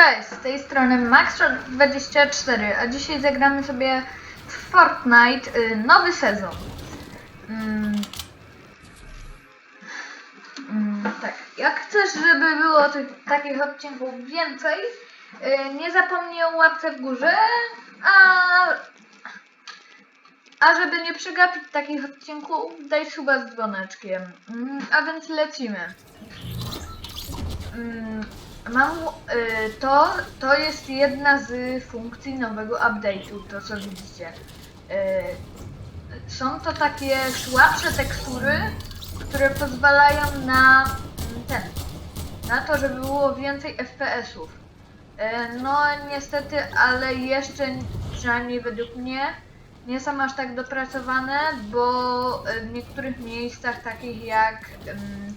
Cześć, z tej strony Maxshot24, a dzisiaj zagramy sobie w Fortnite y, nowy sezon. Mm. Mm, tak, jak chcesz, żeby było tych, takich odcinków więcej, y, nie zapomnij o łapce w górze, a, a żeby nie przegapić takich odcinków, daj suba z dzwoneczkiem. Mm, a więc lecimy. Mm, Mam, y, to, to jest jedna z funkcji nowego update'u, to co widzicie. Y, są to takie słabsze tekstury, które pozwalają na mm, ten, na to, żeby było więcej FPS-ów. Y, no niestety, ale jeszcze, przynajmniej według mnie, nie są aż tak dopracowane, bo w niektórych miejscach takich jak ym,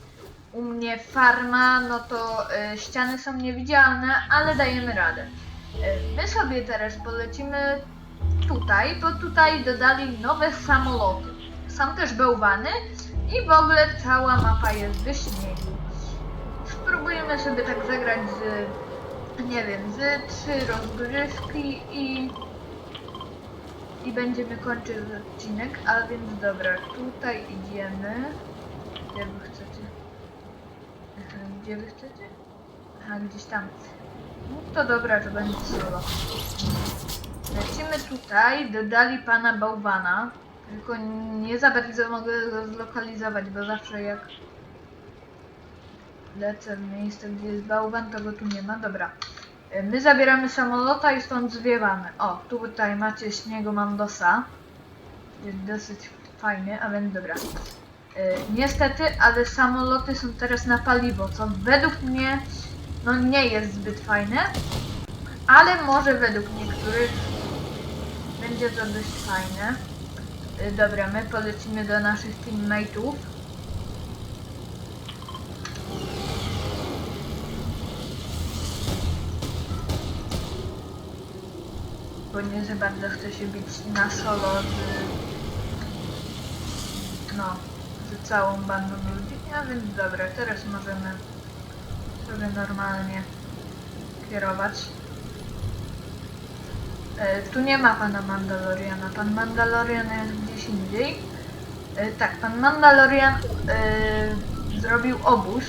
u mnie farma, no to y, ściany są niewidzialne, ale dajemy radę. Y, my sobie teraz polecimy tutaj, bo tutaj dodali nowe samoloty. Są też bałwany i w ogóle cała mapa jest ze śniegu. Spróbujemy sobie tak zagrać z, nie wiem, z trzy rozgrywki i i będziemy kończyć odcinek, a więc dobra, tutaj idziemy. Wy chcecie? Gdzie wy chcecie? Aha, gdzieś tam. No to dobra, to będzie solo. Lecimy tutaj, dodali pana bałwana. Tylko nie za bardzo mogę go zlokalizować, bo zawsze jak lecę w miejsce, gdzie jest bałwan, to go tu nie ma. Dobra. My zabieramy samolota i stąd zwiewamy. O, tutaj macie śniegomandosa. Jest dosyć fajny, a więc dobra. E, Niestety, ale samoloty są teraz na paliwo, co według mnie no nie jest zbyt fajne, ale może według niektórych będzie to dość fajne. E, Dobra, my polecimy do naszych teammateów. Bo nie za bardzo chcę się bić na solo z... No, całą bandą ludzi. A więc dobra, teraz możemy sobie normalnie kierować. E, tu nie ma pana Mandaloriana. Pan Mandalorian jest gdzieś indziej. E, tak, pan Mandalorian e, zrobił obóz.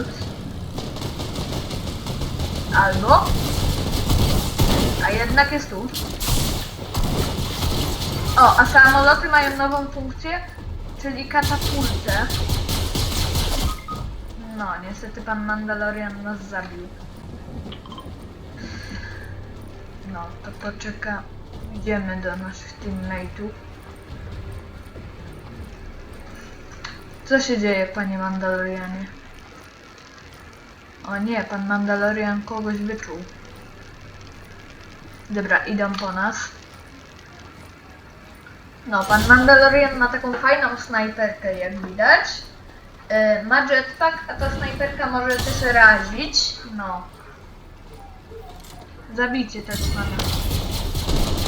Ups. Albo. A jednak jest tu. O, a samoloty mają nową funkcję, czyli katapultę. No, niestety pan Mandalorian nas zabił. No, to poczeka. Idziemy do naszych teammateów. Co się dzieje, panie Mandalorianie? O nie, pan Mandalorian kogoś wyczuł. Dobra, idą po nas. No, pan Mandalorian ma taką fajną snajperkę, jak widać. Yy, ma jetpack, a ta snajperka może też razić. No. Zabijcie też pana.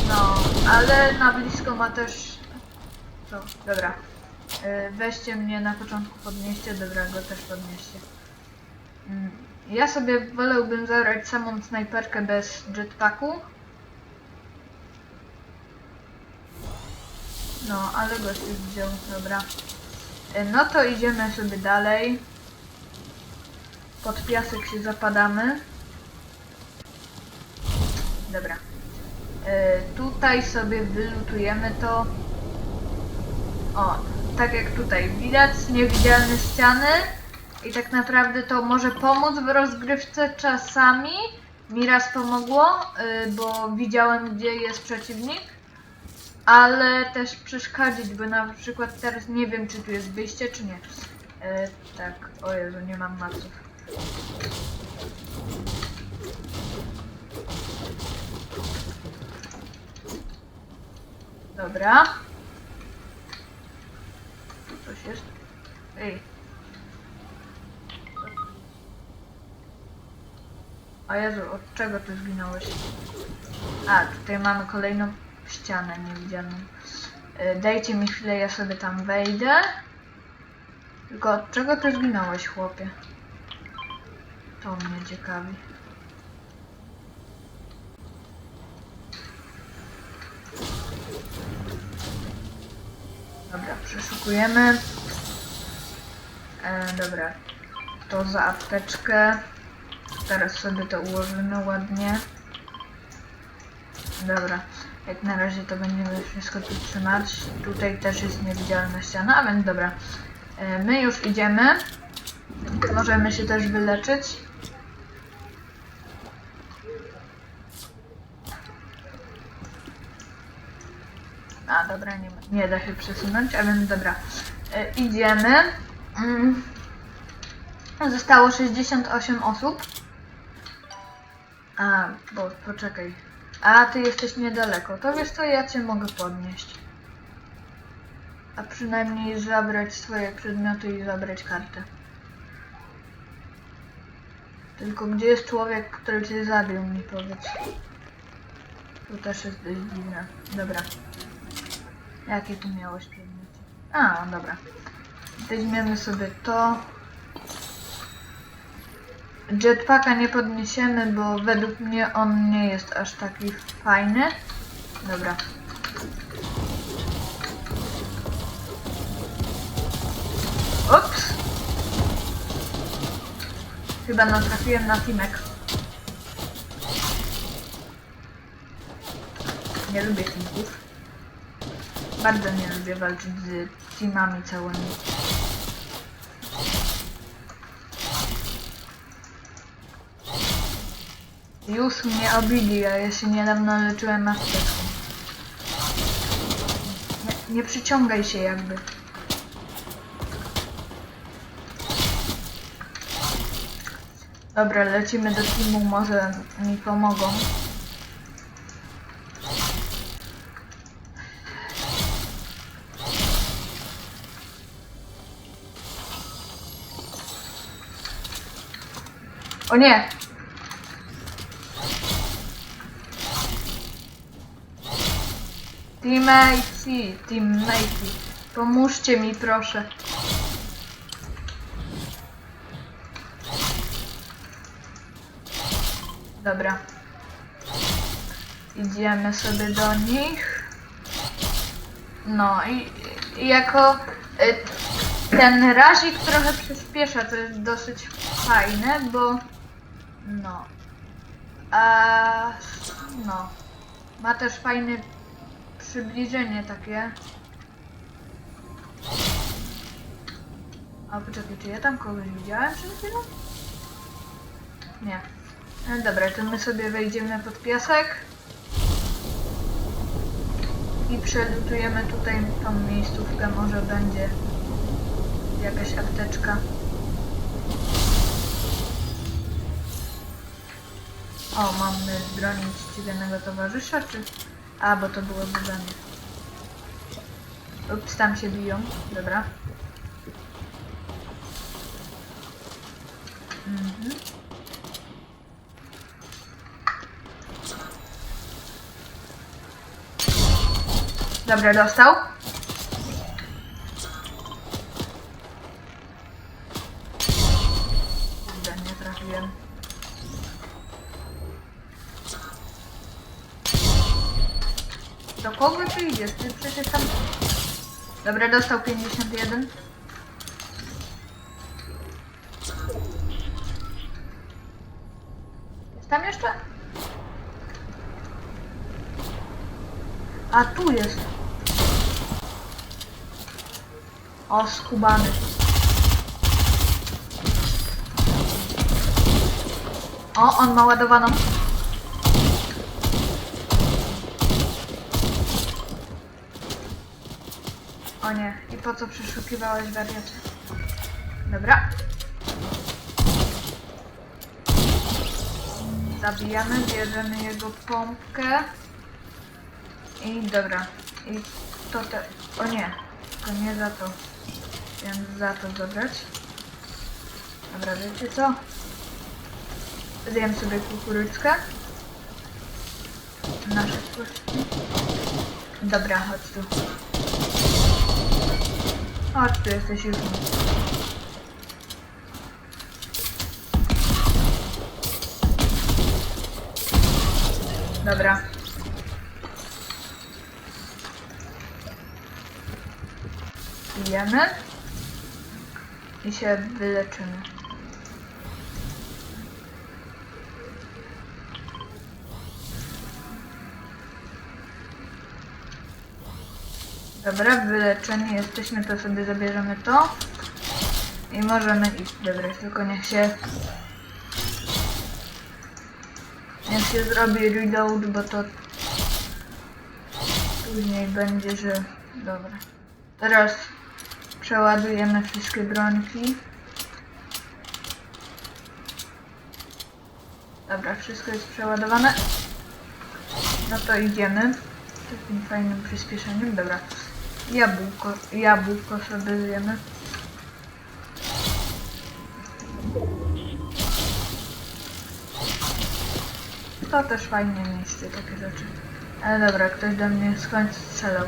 No, ale na blisko ma też... Co? Dobra. Yy, weźcie mnie na początku, podnieście. Dobra, go też podnieście. Mm, Ja sobie wolałbym zabrać samą snajperkę bez jetpacku. No, ale gość już wziął, dobra. E, No to idziemy sobie dalej. Pod piasek się zapadamy. Dobra. E, tutaj sobie wylutujemy to. O, tak jak tutaj widać, niewidzialne ściany. I tak naprawdę to może pomóc w rozgrywce czasami. Mi raz pomogło, y, bo widziałem gdzie jest przeciwnik. Ale też przeszkadzić, bo na przykład teraz nie wiem czy tu jest wyjście czy nie. Y, tak, o Jezu, nie mam maców. Dobra. Coś jest. Ej. A Jezu, od czego ty zginąłeś? A, tutaj mamy kolejną ścianę niewidzialną. Y, Dajcie mi chwilę, ja sobie tam wejdę. Tylko od czego ty zginąłeś, chłopie? To mnie ciekawi. Dobra, przeszukujemy. E, dobra, to za apteczkę. Teraz sobie to ułożymy ładnie. Dobra, jak na razie to będziemy wszystko tu trzymać. Tutaj też jest niewidzialna ściana, a więc dobra. E, my już idziemy. Możemy się też wyleczyć. A dobra, nie, nie da się przesunąć, a więc dobra. E, idziemy. Mm. Zostało 68 osób. A, bo poczekaj. A, ty jesteś niedaleko. To wiesz co, ja cię mogę podnieść. A przynajmniej zabrać swoje przedmioty i zabrać kartę. Tylko gdzie jest człowiek, który cię zabił, mi powiedz. To też jest dość dziwne. Dobra. Jakie tu miałeś przedmioty? A, dobra. Weźmiemy sobie to. Jetpacka nie podniesiemy, bo według mnie on nie jest aż taki fajny. Dobra. Ups. Chyba natrafiłem na Timek. Nie lubię teamków. Bardzo nie lubię walczyć z teamami całymi. Już mnie obili, a ja się niedawno leczyłem apteczką. Nie, nie przyciągaj się jakby. Dobra, lecimy do teamu, może mi pomogą. O nie! Teammatey, teammatey, pomóżcie mi proszę. Dobra. Idziemy sobie do nich. No i, i jako y, ten razik trochę przyspiesza, to jest dosyć fajne, bo no. A no. Ma też fajne przybliżenie takie. A poczekaj, czy ja tam kogoś widziałem przed chwilą? Nie. No dobra, to my sobie wejdziemy pod piasek. I przelutujemy tutaj tą miejscówkę, może będzie jakaś apteczka. O, mamy bronić ściganego towarzysza, czy... A, bo to było zadanie. Ups, tam się biją. Dobra. Mhm. Dobra, dostał. Do kogo ty idziesz? Ty przecież tam... Dobra, dostał 51. Jest tam jeszcze? A tu jest. O, skubany. O, on ma ładowaną. O nie, i po co przeszukiwałeś wariacie? Dobra. Zabijamy, bierzemy jego pompkę. I dobra. I to te... O nie, to nie za to. Więc za to zabrać. Dobra, wiecie co? Zjem sobie kukurydzkę. Nasze kości. Dobra, chodź tu. Chodź, tu jesteś już. Dobra. Pijemy. I się wyleczymy. Dobra, wyleczeni jesteśmy, to sobie zabierzemy to. I możemy iść. Dobra, tylko niech się... Niech się zrobi reload, bo to... Później będzie, że... Dobra. Teraz przeładujemy wszystkie brońki. Dobra, wszystko jest przeładowane. No to idziemy. Takim fajnym przyspieszeniem. Dobra. Jabłko, jabłko sobie zjemy. To też fajnie mieści takie rzeczy. Ale dobra, ktoś do mnie skądś strzelał.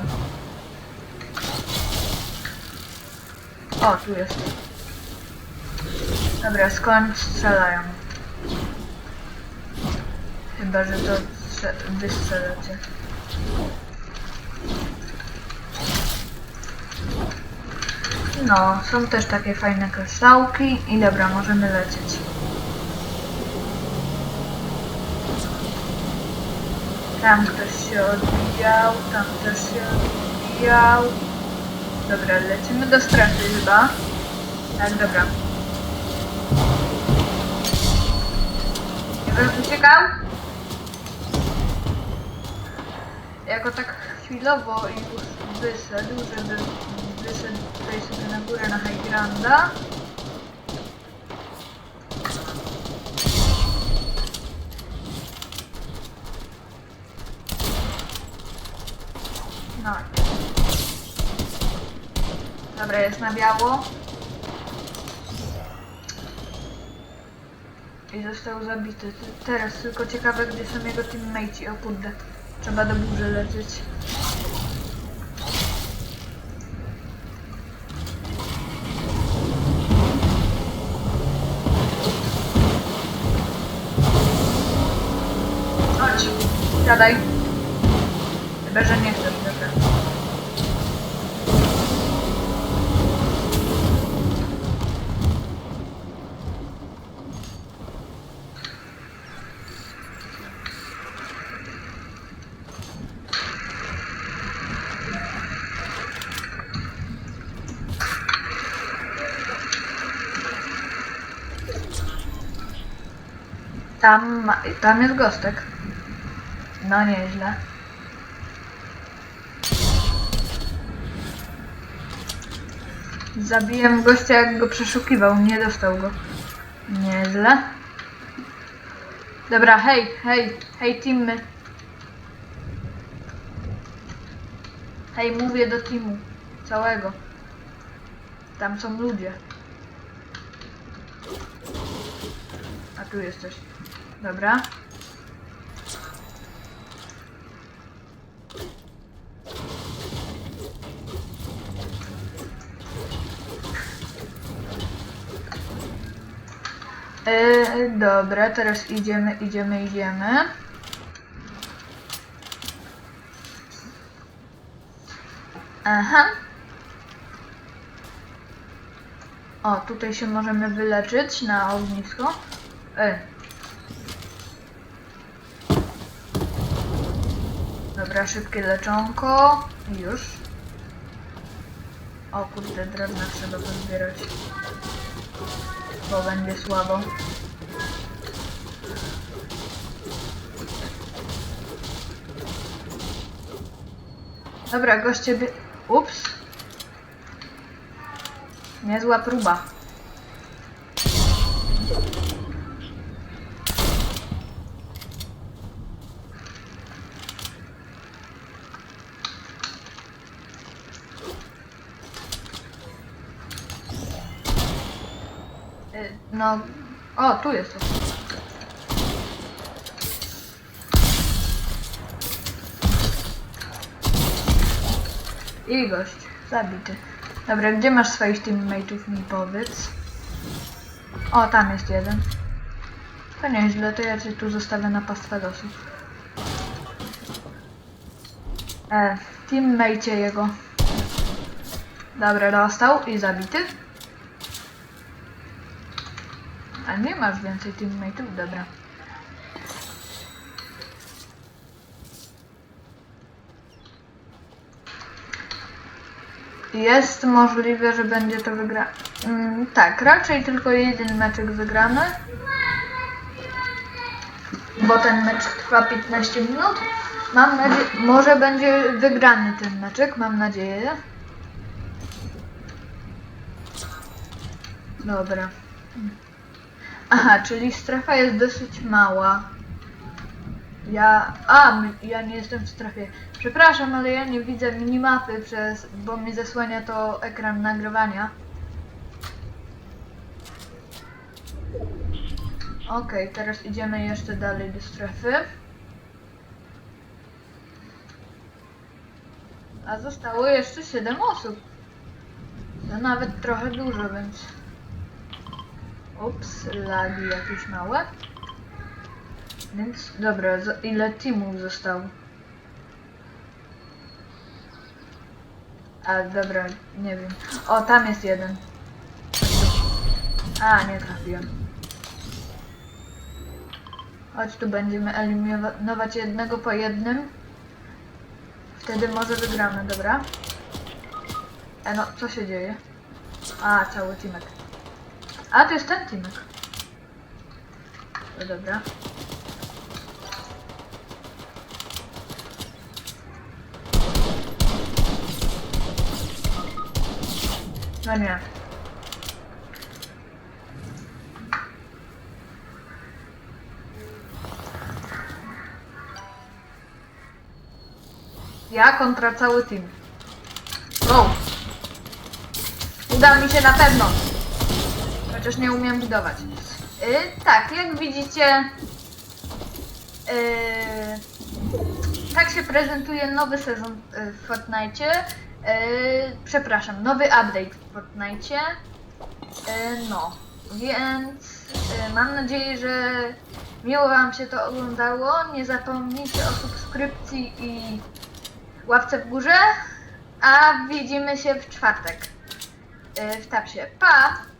O, tu jest. Dobra, skąd strzelają? Chyba, że to strze- wy strzelacie. No, są też takie fajne kryształki i dobra, możemy lecieć. Tam ktoś się odbijał, tam też się odbijał. Dobra, lecimy do strefy chyba. Tak, dobra. Wiem, uciekał? Jako tak chwilowo już wyszedł, żeby wyszedł tutaj sobie na górę na High Granda. No. Dobra, jest na biało. I został zabity. Ty- Teraz tylko ciekawe, gdzie są jego teammateci. O kurde. Trzeba do burzy lecieć. Chodź, siadaj. Chyba, że nie chcesz, dobra. Tam, tam jest gostek. No nieźle. Zabiłem gościa jak go przeszukiwał, nie dostał go. Nieźle. Dobra, hej, hej, hej teamy. Hej, mówię do teamu. Całego. Tam są ludzie. A tu jesteś. Dobra. Yy, dobra, teraz idziemy, idziemy, idziemy. Aha. O, tutaj się możemy wyleczyć na ognisko. E. Dobra, szybkie leczonko. Już. O kurde, drewna trzeba pozbierać. Bo będzie słabo. Dobra, goście by... Ups. Niezła próba. Y, No... O, tu jest. I gość, zabity. Dobra, gdzie masz swoich teammateów mi powiedz? O, tam jest jeden. To nieźle, to ja cię tu zostawię na pastwę losu. E, teammate jego. Dobra, dostał i zabity. A nie masz więcej teammateów? Dobra. Jest możliwe, że będzie to wygrane. Mm, tak, raczej tylko jeden meczek wygrany. Bo ten mecz trwa 15 minut. Mam nadzieję, może będzie wygrany ten meczek, mam nadzieję. Dobra. Aha, czyli strefa jest dosyć mała. Ja. A, ja nie jestem w strefie. Przepraszam, ale ja nie widzę minimapy przez. bo mi zasłania to ekran nagrywania. Okej, teraz idziemy jeszcze dalej do strefy. A zostało jeszcze 7 osób. To nawet trochę dużo, więc. Ups, lagi jakieś małe. Więc dobra, ile teamów zostało? A dobra, nie wiem. O, tam jest jeden. A, nie trafiłem. Chodź tu będziemy eliminować jednego po jednym. Wtedy może wygramy, dobra? E no, co się dzieje? A, cały teamek. A, to jest ten teamek. No dobra. No nie. Ja kontra cały team. Go! Uda mi się na pewno. Chociaż nie umiem budować. Y, tak, jak widzicie, y, tak się prezentuje nowy sezon y, w Fortnite. Y, przepraszam, nowy update w Fortnite. Y, no, więc y, mam nadzieję, że miło Wam się to oglądało. Nie zapomnijcie o subskrypcji i łapce w górze. A widzimy się w czwartek y, w tapsie. Pa!